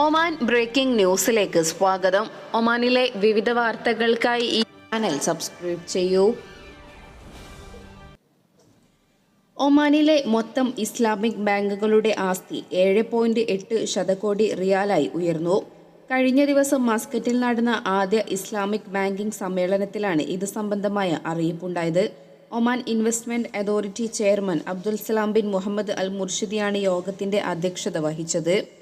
Oman breaking ന്യൂസിലേക്ക് സ്വാഗതം. ഒമാനിലെ വിവിധ വാർത്തകൾക്കായി ഈ ചാനൽ സബ്സ്ക്രൈബ് ചെയ്യൂ. ഒമാനിലെ മൊത്തം ഇസ്ലാമിക് ബാങ്കുകളുടെ ആസ്തി ഏഴ് പോയിന്റ് എട്ട് ശതകോടി റിയാലായി ഉയർന്നു. കഴിഞ്ഞ ദിവസം മസ്കറ്റിൽ നടന്ന ആദ്യ ഇസ്ലാമിക് ബാങ്കിംഗ് സമ്മേളനത്തിലാണ് ഇത് സംബന്ധമായ അറിയിപ്പുണ്ടായത്. Oman investment authority chairman Abdul Salam bin Muhammad al മുർഷിദിയാണ് യോഗത്തിന്റെ അധ്യക്ഷത വഹിച്ചത്.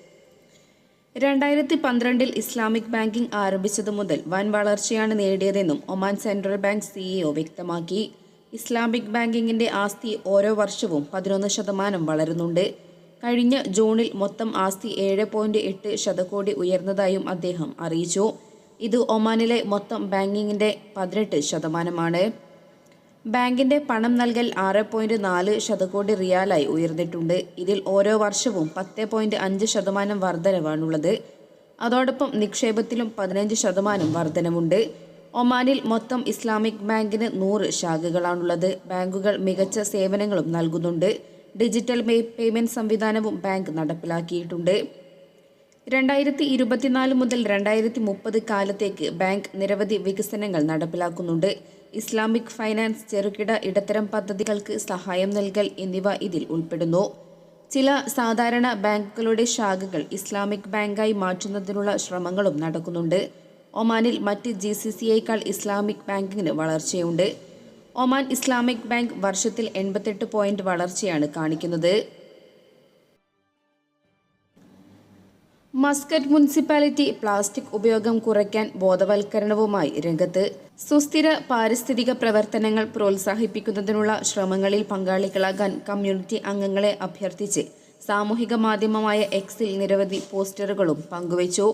രണ്ടായിരത്തി പന്ത്രണ്ടിൽ ഇസ്ലാമിക് ബാങ്കിംഗ് ആരംഭിച്ചതു മുതൽ വൻ വളർച്ചയാണ് നേടിയതെന്നും ഒമാൻ സെൻട്രൽ ബാങ്ക് സിഇഒ വ്യക്തമാക്കി. ഇസ്ലാമിക് ബാങ്കിങ്ങിന്റെ ആസ്തി ഓരോ വർഷവും പതിനൊന്ന് ശതമാനം വളരുന്നുണ്ട്. കഴിഞ്ഞ ജൂണിൽ മൊത്തം ആസ്തി ഏഴ് പോയിന്റ് എട്ട് ശതകോടി ഉയർന്നതായും അദ്ദേഹം അറിയിച്ചു. ഇത് ഒമാനിലെ മൊത്തം ബാങ്കിങ്ങിന്റെ പതിനെട്ട് ശതമാനമാണ്. ബാങ്കിന്റെ പണം നൽകൽ ആറ് പോയിന്റ് നാല് ശതകോടി റിയാലായി ഉയർന്നിട്ടുണ്ട്. ഇതിൽ ഓരോ വർഷവും പത്ത് പോയിന്റ് അഞ്ച് ശതമാനം വർധനവാണുള്ളത്. അതോടൊപ്പം നിക്ഷേപത്തിലും പതിനഞ്ച് ശതമാനം വർധനവുണ്ട്. ഒമാനിൽ മൊത്തം ഇസ്ലാമിക് ബാങ്കിന് നൂറ് ശാഖകളാണുള്ളത്. ബാങ്കുകൾ മികച്ച സേവനങ്ങളും നൽകുന്നുണ്ട്. ഡിജിറ്റൽ പേയ്മെന്റ് സംവിധാനവും ബാങ്ക് നടപ്പിലാക്കിയിട്ടുണ്ട്. രണ്ടായിരത്തി ഇരുപത്തിനാല് മുതൽ രണ്ടായിരത്തി മുപ്പത് കാലത്തേക്ക് ബാങ്ക് നിരവധി വികസനങ്ങൾ നടപ്പിലാക്കുന്നുണ്ട്. ഇസ്ലാമിക് ഫൈനാൻസ് ചെറുകിട ഇടത്തരം പദ്ധതികൾക്ക് സഹായം നൽകൽ എന്നിവ ഇതിൽ ഉൾപ്പെടുന്നു. ചില സാധാരണ ബാങ്കുകളുടെ ശാഖകൾ ഇസ്ലാമിക് ബാങ്കായി മാറ്റുന്നതിനുള്ള ശ്രമങ്ങളും നടക്കുന്നുണ്ട്. ഒമാനിൽ മറ്റ് ജി സി സിയേക്കാൾ ഇസ്ലാമിക് ബാങ്കിങ്ങിന് വളർച്ചയുണ്ട്. ഒമാൻ ഇസ്ലാമിക് ബാങ്ക് വർഷത്തിൽ എൺപത്തെട്ട് പോയിന്റ് വളർച്ചയാണ് കാണിക്കുന്നത്. മസ്കറ്റ് മുനിസിപ്പാലിറ്റി പ്ലാസ്റ്റിക് ഉപയോഗം കുറയ്ക്കാൻ ബോധവൽക്കരണവുമായി രംഗത്ത്. സുസ്ഥിര പാരിസ്ഥിതിക പ്രവർത്തനങ്ങൾ പ്രോത്സാഹിപ്പിക്കുന്നതിനുള്ള ശ്രമങ്ങളിൽ പങ്കാളികളാകാൻ കമ്മ്യൂണിറ്റി അംഗങ്ങളെ അഭ്യർത്ഥിച്ച് സാമൂഹിക മാധ്യമമായ എക്സിൽ നിരവധി പോസ്റ്ററുകളും പങ്കുവച്ചു.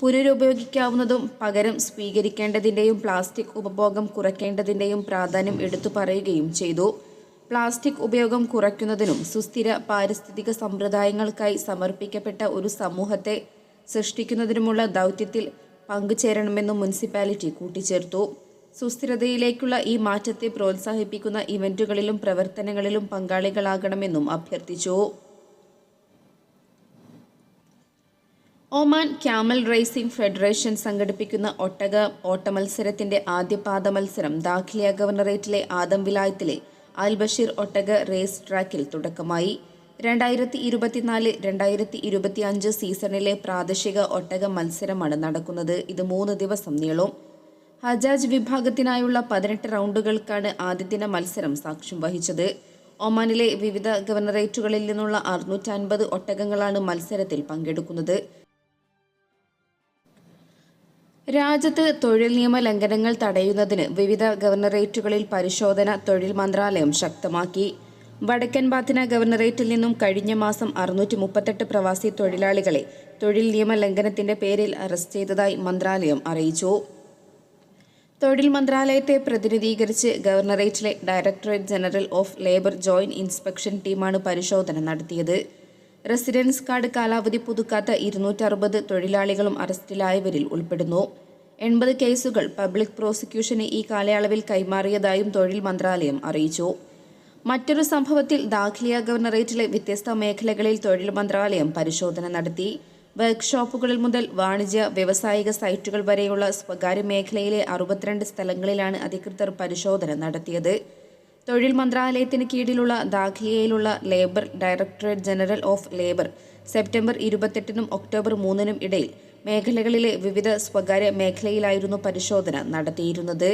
പുനരുപയോഗിക്കാവുന്നതും പകരം സ്വീകരിക്കേണ്ടതിന്റെയും പ്ലാസ്റ്റിക് ഉപഭോഗം കുറയ്ക്കേണ്ടതിന്റെയും പ്രാധാന്യം എടുത്തു പറയുകയും ചെയ്തു. പ്ലാസ്റ്റിക് ഉപയോഗം കുറയ്ക്കുന്നതിനും സുസ്ഥിര പാരിസ്ഥിതിക സമ്പ്രദായങ്ങൾക്കായി സമർപ്പിക്കപ്പെട്ട ഒരു സമൂഹത്തെ സൃഷ്ടിക്കുന്നതിനുമുള്ള ദൗത്യത്തിൽ പങ്കുചേരണമെന്നും മുനിസിപ്പാലിറ്റി കൂട്ടിച്ചേർത്തു. സുസ്ഥിരതയിലേക്കുള്ള ഈ മാറ്റത്തെ പ്രോത്സാഹിപ്പിക്കുന്ന ഇവന്റുകളിലും പ്രവർത്തനങ്ങളിലും പങ്കാളികളാകണമെന്നും അഭ്യർത്ഥിച്ചു. ഒമാൻ ക്യാമൽ റേസിംഗ് ഫെഡറേഷൻ സംഘടിപ്പിക്കുന്ന ഒട്ടക ഓട്ടമത്സരത്തിന്റെ ആദ്യ പാദ മത്സരം ദാഖിലിയ ഗവർണറേറ്റിലെ ആദം വിലായത്തിലെ അൽ ബഷീർ ഒട്ടക റേസ് ട്രാക്കിൽ തുടക്കമായി. രണ്ടായിരത്തി ഇരുപത്തിനാല് രണ്ടായിരത്തി ഇരുപത്തി അഞ്ച് സീസണിലെ പ്രാദേശിക ഒട്ടക മത്സരമാണ് നടക്കുന്നത്. ഇത് മൂന്ന് ദിവസം നീളും. ഹജാജ് വിഭാഗത്തിനായുള്ള പതിനെട്ട് റൗണ്ടുകൾക്കാണ് ആദ്യദിന മത്സരം സാക്ഷ്യം വഹിച്ചത്. ഒമാനിലെ വിവിധ ഗവർണറേറ്റുകളിൽ നിന്നുള്ള അറുന്നൂറ്റൻപത് ഒട്ടകങ്ങളാണ് മത്സരത്തിൽ പങ്കെടുക്കുന്നത്. രാജ്യത്ത് തൊഴിൽ നിയമ ലംഘനങ്ങൾ തടയുന്നതിന് വിവിധ ഗവർണറേറ്റുകളിൽ പരിശോധന തൊഴിൽ മന്ത്രാലയം ശക്തമാക്കി. വടക്കൻ ബാത്തിന ഗവർണറേറ്റിൽ നിന്നും കഴിഞ്ഞ മാസം അറുന്നൂറ്റി മുപ്പത്തെട്ട് പ്രവാസി തൊഴിലാളികളെ തൊഴിൽ നിയമ ലംഘനത്തിന്റെ പേരിൽ അറസ്റ്റ് ചെയ്തതായി മന്ത്രാലയം അറിയിച്ചു. തൊഴിൽ മന്ത്രാലയത്തെ പ്രതിനിധീകരിച്ച് ഗവർണറേറ്റിലെ directorate general of labour joint inspection ടീമാണ് പരിശോധന നടത്തിയത്. റെസിഡൻസ് കാർഡ് കാലാവധി പുതുക്കാത്ത ഇരുന്നൂറ്ററുപത് തൊഴിലാളികളും അറസ്റ്റിലായവരിൽ ഉൾപ്പെടുന്നു. എൺപത് കേസുകൾ പബ്ലിക് പ്രോസിക്യൂഷന് ഈ കാലയളവിൽ കൈമാറിയതായും തൊഴിൽ മന്ത്രാലയം അറിയിച്ചു. മറ്റൊരു സംഭവത്തിൽ ദാഖിലിയ ഗവർണറേറ്റിലെ വ്യത്യസ്ത മേഖലകളിൽ തൊഴിൽ മന്ത്രാലയം പരിശോധന നടത്തി. വർക്ക്ഷോപ്പുകളിൽ മുതൽ വാണിജ്യ വ്യവസായിക സൈറ്റുകൾ വരെയുള്ള സ്വകാര്യ മേഖലയിലെ അറുപത്തിരണ്ട് സ്ഥലങ്ങളിലാണ് അധികൃതർ പരിശോധന നടത്തിയത്. തൊഴിൽ മന്ത്രാലയത്തിന് കീഴിലുള്ള ദാഖിയയിലുള്ള labour directorate general of labour September ഇരുപത്തെട്ടിനും October മൂന്നിനും ഇടയിൽ മേഖലകളിലെ വിവിധ സ്വകാര്യ മേഖലയിലായിരുന്നു പരിശോധന നടത്തിയിരുന്നത്.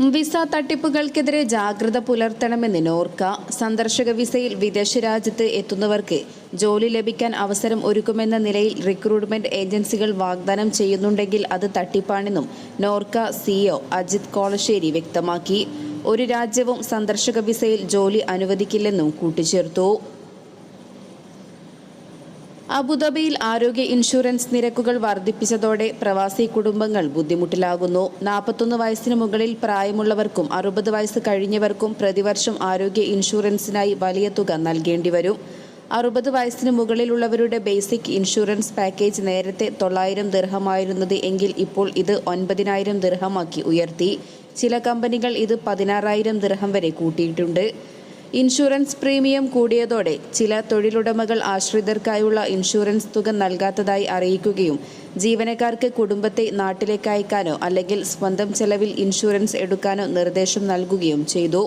വിസ തട്ടിപ്പുകൾക്കെതിരെ ജാഗ്രത പുലർത്തണമെന്ന് നോർക്ക. സന്ദർശക വിസയിൽ വിദേശ രാജ്യത്ത് എത്തുന്നവർക്ക് ജോലി ലഭിക്കാൻ അവസരം ഒരുക്കുമെന്ന നിലയിൽ റിക്രൂട്ട്മെന്റ് ഏജൻസികൾ വാഗ്ദാനം ചെയ്യുന്നുണ്ടെങ്കിൽ അത് തട്ടിപ്പാണെന്നും നോർക്ക സിഇഒ അജിത് കോളശ്ശേരി വ്യക്തമാക്കി. ഒരു രാജ്യവും സന്ദർശക വിസയിൽ ജോലി അനുവദിക്കില്ലെന്നും കൂട്ടിച്ചേർത്തു. അബുദാബിയിൽ ആരോഗ്യ ഇൻഷുറൻസ് നിരക്കുകൾ വർദ്ധിപ്പിച്ചതോടെ പ്രവാസി കുടുംബങ്ങൾ ബുദ്ധിമുട്ടിലാകുന്നു. നാൽപ്പത്തൊന്ന് വയസ്സിന് മുകളിൽ പ്രായമുള്ളവർക്കും അറുപത് വയസ്സ് കഴിഞ്ഞവർക്കും പ്രതിവർഷം ആരോഗ്യ ഇൻഷുറൻസിനായി വലിയ തുക നൽകേണ്ടി വരും. അറുപത് വയസ്സിന് മുകളിലുള്ളവരുടെ ബേസിക് ഇൻഷുറൻസ് പാക്കേജ് നേരത്തെ തൊള്ളായിരം ദിർഹമായിരുന്നത് എങ്കിൽ ഇപ്പോൾ ഇത് ഒൻപതിനായിരം ദിർഹമാക്കി ഉയർത്തി. ചില കമ്പനികൾ ഇത് പതിനാറായിരം ദിർഹം വരെ കൂട്ടിയിട്ടുണ്ട്. ഇൻഷുറൻസ് പ്രീമിയം കൂടിയതോടെ ചില തൊഴിലുടമകൾ ആശ്രിതർക്കായുള്ള ഇൻഷുറൻസ് തുക നൽകാത്തതായി അറിയിക്കുകയും ജീവനക്കാർക്ക് കുടുംബത്തെ നാട്ടിലേക്ക് അയക്കാനോ അല്ലെങ്കിൽ സ്വന്തം ചെലവിൽ ഇൻഷുറൻസ് എടുക്കാനോ നിർദ്ദേശം നൽകുകയും ചെയ്തു.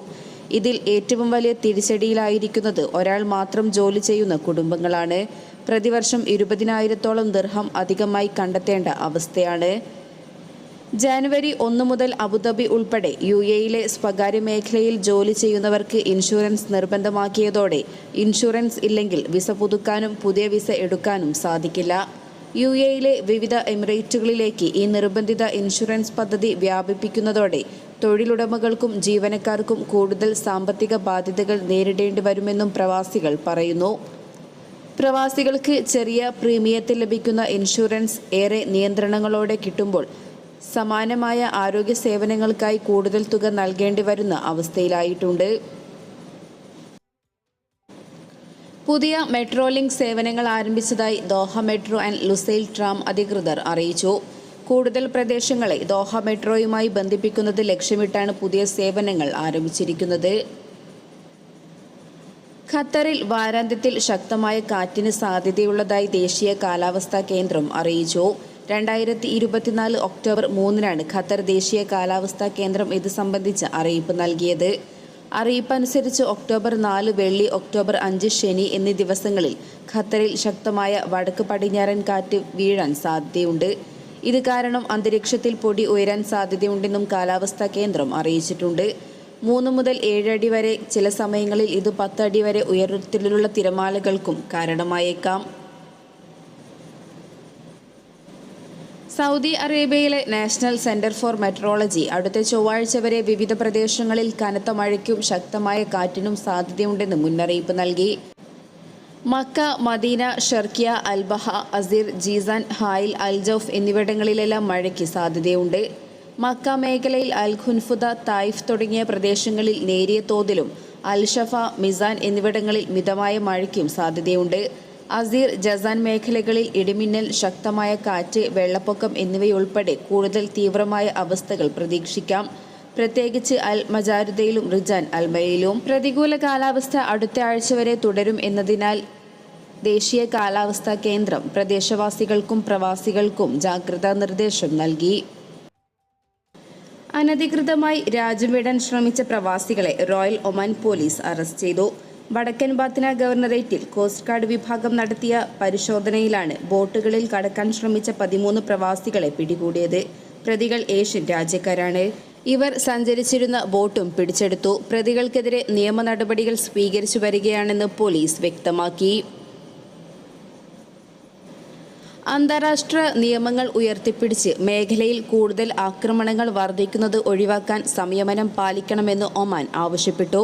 ഇതിൽ ഏറ്റവും വലിയ തിരിച്ചടിയിലായിരിക്കുന്നത് ഒരാൾ മാത്രം ജോലി ചെയ്യുന്ന കുടുംബങ്ങളാണ്. പ്രതിവർഷം ഇരുപതിനായിരത്തോളം ദിർഹം അധികമായി കണ്ടെത്തേണ്ട അവസ്ഥയാണ്. ജാനുവരി ഒന്ന് മുതൽ അബുദാബി ഉൾപ്പെടെ യു എയിലെ സ്വകാര്യ മേഖലയിൽ ജോലി ചെയ്യുന്നവർക്ക് ഇൻഷുറൻസ് നിർബന്ധമാക്കിയതോടെ ഇൻഷുറൻസ് ഇല്ലെങ്കിൽ വിസ പുതുക്കാനും പുതിയ വിസ എടുക്കാനും സാധിക്കില്ല. യു എയിലെ വിവിധ എമിറേറ്റുകളിലേക്ക് ഈ നിർബന്ധിത ഇൻഷുറൻസ് പദ്ധതി വ്യാപിപ്പിക്കുന്നതോടെ തൊഴിലുടമകൾക്കും ജീവനക്കാർക്കും കൂടുതൽ സാമ്പത്തിക ബാധ്യതകൾ നേരിടേണ്ടി വരുമെന്നും പ്രവാസികൾ പറയുന്നു. പ്രവാസികൾക്ക് ചെറിയ പ്രീമിയത്തിൽ ലഭിക്കുന്ന ഇൻഷുറൻസ് ഏറെ നിയന്ത്രണങ്ങളോടെ കിട്ടുമ്പോൾ സമാനമായ ആരോഗ്യ സേവനങ്ങൾക്കായി കൂടുതൽ തുക നൽകേണ്ടി വരുന്ന അവസ്ഥയിലായിട്ടുണ്ട്. പുതിയ മെട്രോ ലിങ്ക് സേവനങ്ങൾ ആരംഭിച്ചതായി Doha metro and Lusail tram അധികൃതർ അറിയിച്ചു. കൂടുതൽ പ്രദേശങ്ങളെ ദോഹ മെട്രോയുമായി ബന്ധിപ്പിക്കുന്നത് ലക്ഷ്യമിട്ടാണ് പുതിയ സേവനങ്ങൾ ആരംഭിച്ചിരിക്കുന്നത്. ഖത്തറിൽ വാരാന്ത്യത്തിൽ ശക്തമായ കാറ്റിന് സാധ്യതയുള്ളതായി ദേശീയ കാലാവസ്ഥാ കേന്ദ്രം അറിയിച്ചു. രണ്ടായിരത്തി ഇരുപത്തിനാല് ഒക്ടോബർ മൂന്നിനാണ് ഖത്തർ ദേശീയ കാലാവസ്ഥാ കേന്ദ്രം ഇത് സംബന്ധിച്ച് അറിയിപ്പ് നൽകിയത്. അറിയിപ്പ് അനുസരിച്ച് ഒക്ടോബർ നാല് വെള്ളി ഒക്ടോബർ അഞ്ച് ശനി എന്നീ ദിവസങ്ങളിൽ ഖത്തറിൽ ശക്തമായ വടക്ക് പടിഞ്ഞാറൻ കാറ്റ് വീഴാൻ സാധ്യതയുണ്ട്. ഇത് കാരണം അന്തരീക്ഷത്തിൽ പൊടി ഉയരാൻ സാധ്യതയുണ്ടെന്നും കാലാവസ്ഥാ കേന്ദ്രം അറിയിച്ചിട്ടുണ്ട്. മൂന്ന് മുതൽ ഏഴടി വരെ ചില സമയങ്ങളിൽ ഇത് പത്തടി വരെ ഉയരത്തിലുള്ള തിരമാലകൾക്കും കാരണമായേക്കാം. സൗദി അറേബ്യയിലെ നാഷണൽ സെന്റർ ഫോർ മെട്രോളജി അടുത്ത ചൊവ്വാഴ്ച വരെ വിവിധ പ്രദേശങ്ങളിൽ കനത്ത മഴയ്ക്കും ശക്തമായ കാറ്റിനും സാധ്യതയുണ്ടെന്ന് മുന്നറിയിപ്പ് നൽകി. Mecca Medina Sharqiya Al Baha Asir Jizan Hail Al Jouf എന്നിവിടങ്ങളിലെല്ലാം മഴയ്ക്ക് സാധ്യതയുണ്ട്. മക്ക മേഖലയിൽ അൽ ഖുൻഫുദ തായിഫ് തുടങ്ങിയ പ്രദേശങ്ങളിൽ നേരിയ തോതിലും അൽഷഫ മിസാൻ എന്നിവിടങ്ങളിൽ മിതമായ മഴയ്ക്കും സാധ്യതയുണ്ട്. അസീർ ജസാൻ മേഖലകളിൽ ഇടിമിന്നൽ ശക്തമായ കാറ്റ് വെള്ളപ്പൊക്കം എന്നിവയുൾപ്പെടെ കൂടുതൽ തീവ്രമായ അവസ്ഥകൾ പ്രതീക്ഷിക്കാം. പ്രത്യേകിച്ച് അൽ മജാരുദയിലും റിജാൻ അൽമയിലും. പ്രതികൂല കാലാവസ്ഥ അടുത്ത ആഴ്ച വരെ തുടരും എന്നതിനാൽ ദേശീയ കാലാവസ്ഥാ കേന്ദ്രം പ്രദേശവാസികൾക്കും പ്രവാസികൾക്കും ജാഗ്രതാ നിർദ്ദേശം നൽകി. അനധികൃതമായി രാജ്യം വിടാൻ ശ്രമിച്ച പ്രവാസികളെ റോയൽ ഒമാൻ പോലീസ് അറസ്റ്റ് ചെയ്തു. വടക്കൻ ബാത്തിന ഗവർണറേറ്റിൽ കോസ്റ്റ് ഗാർഡ് വിഭാഗം നടത്തിയ പരിശോധനയിലാണ് ബോട്ടുകളിൽ കടക്കാൻ ശ്രമിച്ച പതിമൂന്ന് പ്രവാസികളെ പിടികൂടിയത്. പ്രതികൾ ഏഷ്യൻ രാജ്യക്കാരാണ്. ഇവർ സഞ്ചരിച്ചിരുന്ന ബോട്ടും പിടിച്ചെടുത്തു. പ്രതികൾക്കെതിരെ നിയമ നടപടികൾ സ്വീകരിച്ചു വരികയാണെന്ന് പോലീസ് വ്യക്തമാക്കി. അന്താരാഷ്ട്ര നിയമങ്ങൾ ഉയർത്തിപ്പിടിച്ച് മേഖലയിൽ കൂടുതൽ ആക്രമണങ്ങൾ വർദ്ധിക്കുന്നത് ഒഴിവാക്കാൻ സംയമനം പാലിക്കണമെന്ന് ഒമാൻ ആവശ്യപ്പെട്ടു.